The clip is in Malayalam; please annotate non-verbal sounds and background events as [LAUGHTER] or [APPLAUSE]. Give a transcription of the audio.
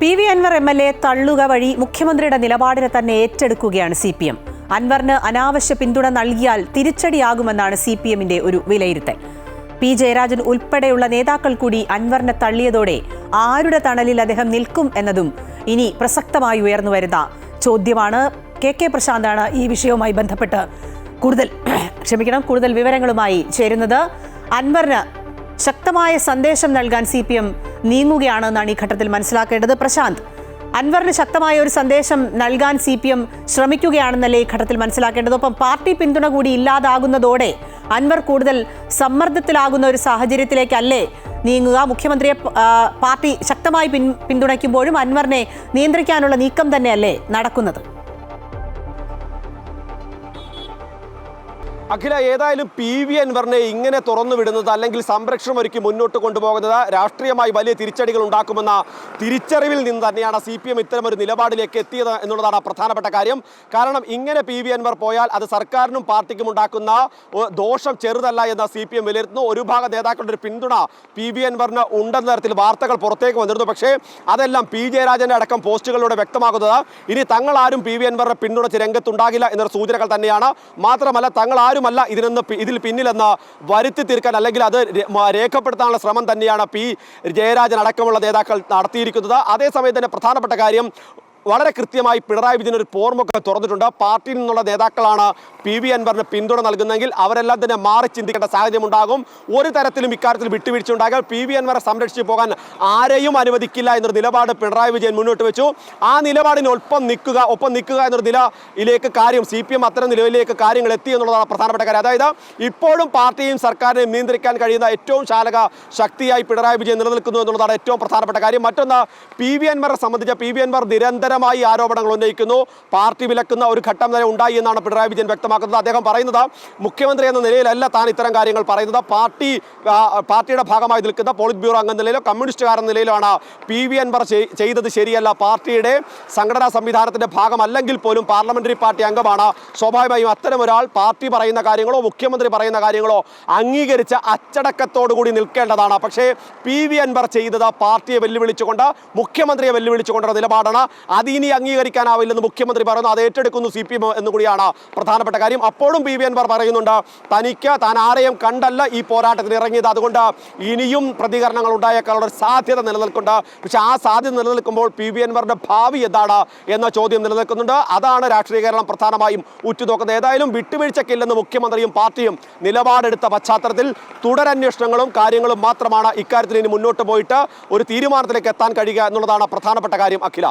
P V Anwar M L A തള്ളുക വഴി മുഖ്യമന്ത്രിയുടെ നിലപാടിനെ തന്നെ ഏറ്റെടുക്കുകയാണ് സി പി എം. അൻവറിന് അനാവശ്യ പിന്തുണ നൽകിയാൽ തിരിച്ചടിയാകുമെന്നാണ് സി പി എമ്മിന്റെ ഒരു വിലയിരുത്തൽ. പി ജയരാജൻ ഉൾപ്പെടെയുള്ള നേതാക്കൾ കൂടി അൻവറിനെ തള്ളിയതോടെ ആരുടെ തണലിൽ അദ്ദേഹം നിൽക്കും എന്നതും ഇനി പ്രസക്തമായി ഉയർന്നു വരുന്ന ചോദ്യമാണ്. കെ കെ പ്രശാന്താണ് ഈ വിഷയവുമായി ബന്ധപ്പെട്ട് കൂടുതൽ [CLEARS THROAT] ക്ഷമിക്കണം കൂടുതൽ വിവരങ്ങളുമായി ചേരുന്നത്. അൻവറിന് ശക്തമായ സന്ദേശം നൽകാൻ സി പി എം നീങ്ങുകയാണെന്നാണ് ഈ ഘട്ടത്തിൽ മനസ്സിലാക്കേണ്ടത്. പ്രശാന്ത് അൻവറിന് ശക്തമായ ഒരു സന്ദേശം നൽകാൻ സി പി എം ശ്രമിക്കുകയാണെന്നല്ലേ ഈ ഘട്ടത്തിൽ മനസ്സിലാക്കേണ്ടത്? ഒപ്പം പാർട്ടി പിന്തുണ കൂടി ഇല്ലാതാകുന്നതോടെ അൻവർ കൂടുതൽ സമ്മർദ്ദത്തിലാകുന്ന ഒരു സാഹചര്യത്തിലേക്കല്ലേ നീങ്ങുക? മുഖ്യമന്ത്രിയെ പാർട്ടി ശക്തമായി പിന്തുണയ്ക്കുമ്പോഴും അൻവറിനെ നിയന്ത്രിക്കാനുള്ള നീക്കം തന്നെയല്ലേ നടക്കുന്നത്? അഖില ഏതായാലും പി വി അൻവറിനെ ഇങ്ങനെ തുറന്നു വിടുന്നത് അല്ലെങ്കിൽ സംരക്ഷണം ഒരുക്കി മുന്നോട്ട് കൊണ്ടുപോകുന്നത് രാഷ്ട്രീയമായി വലിയ തിരിച്ചടികൾ ഉണ്ടാക്കുമെന്ന തിരിച്ചറിവിൽ നിന്ന് തന്നെയാണ് സി പി എം ഇത്തരമൊരു നിലപാടിലേക്ക് എത്തിയത് എന്നുള്ളതാണ് പ്രധാനപ്പെട്ട കാര്യം. കാരണം ഇങ്ങനെ പി വി അൻവർ പോയാൽ അത് സർക്കാരിനും പാർട്ടിക്കും ഉണ്ടാക്കുന്ന ദോഷം ചെറുതല്ല എന്ന് സി പി എം വിലയിരുത്തുന്നു. ഒരു ഭാഗ നേതാക്കളുടെ ഒരു പിന്തുണ പി വി അൻവറിന് ഉണ്ടെന്ന തരത്തിൽ വാർത്തകൾ പുറത്തേക്ക് വന്നിരുന്നു. പക്ഷേ അതെല്ലാം പി ജയരാജന്റെ അടക്കം പോസ്റ്റുകളിലൂടെ വ്യക്തമാകുന്നത് ഇനി തങ്ങളാരും പി വി അൻവറിനെ പിന്തുണച്ച് രംഗത്തുണ്ടാകില്ല എന്നൊരു സൂചനകൾ തന്നെയാണ്. മാത്രമല്ല തങ്ങൾ ആരുമല്ല ഇതിനൊന്ന് ഇതിൽ പിന്നിലെന്ന് വരുത്തി തീർക്കാൻ അല്ലെങ്കിൽ അത് രേഖപ്പെടുത്താനുള്ള ശ്രമം തന്നെയാണ് പി. ജയരാജൻ അടക്കമുള്ള നേതാക്കൾ നടത്തിയിരിക്കുന്നത്. അതേസമയം തന്നെ പ്രധാനപ്പെട്ട കാര്യം വളരെ കൃത്യമായി പിണറായി വിജയൻ ഒരു പോർമൊക്കെ തുറന്നിട്ടുണ്ട്. പാർട്ടിയിൽ നിന്നുള്ള നേതാക്കളാണ് പി വി അൻവറിന് പിന്തുണ നൽകുന്നെങ്കിൽ അവരെല്ലാം തന്നെ മാറി ചിന്തിക്കേണ്ട സാഹചര്യം ഉണ്ടാകും. ഒരു തരത്തിലും ഇക്കാര്യത്തിൽ വിട്ടുവീഴ്ച ഉണ്ടാകാൻ പി വി അൻവറെ സംരക്ഷിച്ചു പോകാൻ ആരെയും അനുവദിക്കില്ല എന്നൊരു നിലപാട് പിണറായി വിജയൻ മുന്നോട്ട് വെച്ചു. ആ നിലപാടിന് ഒപ്പം നിൽക്കുക ഒപ്പം നിൽക്കുക എന്നൊരു നിലയിലേക്ക് കാര്യം സി പി എം അത്തരം നിലയിലേക്ക് കാര്യങ്ങൾ എത്തി എന്നുള്ളതാണ് പ്രധാനപ്പെട്ട കാര്യം. അതായത് ഇപ്പോഴും പാർട്ടിയും സർക്കാരിനെയും നിയന്ത്രിക്കാൻ കഴിയുന്ന ഏറ്റവും ശാലക ശക്തിയായി പിണറായി വിജയൻ നിലനിൽക്കുന്നു എന്നുള്ളതാണ് ഏറ്റവും പ്രധാനപ്പെട്ട കാര്യം. മറ്റൊന്ന് പി വി അൻവറെ സംബന്ധിച്ച പി വി അൻവർ നിരന്തരമായി ആരോപണങ്ങൾ ഉന്നയിക്കുന്നു. പാർട്ടി വിലക്കുന്ന ഒരു ഘട്ടം തന്നെ ഉണ്ടായി എന്നാണ് പിണറായി വിജയൻ വ്യക്തമാക്കുന്നത്. അദ്ദേഹം പറയുന്നത് മുഖ്യമന്ത്രി എന്ന നിലയിലല്ല താൻ ഇത്തരം കാര്യങ്ങൾ പറയുന്നത്. പാർട്ടി പാർട്ടിയുടെ ഭാഗമായി നിൽക്കുന്ന പോളിറ്റ് ബ്യൂറോ അംഗം നിലയിലോ കമ്മ്യൂണിസ്റ്റുകാരൻ നിലയിലാണ് പി വി അൻവർ ചെയ്തത് ശരിയല്ല. പാർട്ടിയുടെ സംഘടനാ സംവിധാനത്തിന്റെ ഭാഗമല്ലെങ്കിൽ പോലും പാർലമെന്ററി പാർട്ടി അംഗമാണ്. സ്വാഭാവികമായും അത്തരം ഒരാൾ പാർട്ടി പറയുന്ന കാര്യങ്ങളോ മുഖ്യമന്ത്രി പറയുന്ന കാര്യങ്ങളോ അംഗീകരിച്ച അച്ചടക്കത്തോടുകൂടി നിൽക്കേണ്ടതാണ്. പക്ഷേ പി വി അൻവർ ചെയ്തത് പാർട്ടിയെ വെല്ലുവിളിച്ചുകൊണ്ട് മുഖ്യമന്ത്രിയെ വെല്ലുവിളിച്ചുകൊണ്ടുള്ള നിലപാടാണ്. അത് ഇനി അംഗീകരിക്കാനാവില്ലെന്ന് മുഖ്യമന്ത്രി പറയുന്നു. അത് ഏറ്റെടുക്കുന്നു സി പി എം എന്നുകൂടിയാണ് പ്രധാനപ്പെട്ട കാര്യം. അപ്പോഴും പി വി അൻവർ പറയുന്നുണ്ട് തനിക്ക് താൻ ആരെയും കണ്ടല്ല ഈ പോരാട്ടത്തിന് ഇറങ്ങിയത്. അതുകൊണ്ട് ഇനിയും പ്രതികരണങ്ങൾ ഉണ്ടായേക്കാനുള്ള സാധ്യത നിലനിൽക്കുന്നുണ്ട്. പക്ഷേ ആ സാധ്യത നിലനിൽക്കുമ്പോൾ പി വി അൻവറിന്റെ ഭാവി എന്താണ് എന്ന ചോദ്യം നിലനിൽക്കുന്നുണ്ട്. അതാണ് രാഷ്ട്രീയ കേരളം പ്രധാനമായും ഉറ്റുനോക്കുന്നത്. ഏതായാലും വിട്ടുവീഴ്ചക്കില്ലെന്ന് മുഖ്യമന്ത്രിയും പാർട്ടിയും നിലപാടെടുത്ത പശ്ചാത്തലത്തിൽ തുടരന്വേഷണങ്ങളും കാര്യങ്ങളും മാത്രമാണ് ഇക്കാര്യത്തിൽ ഇനി മുന്നോട്ട് പോയിട്ട് ഒരു തീരുമാനത്തിലേക്ക് എത്താൻ കഴിയുക എന്നുള്ളതാണ് പ്രധാനപ്പെട്ട കാര്യം. അഖില.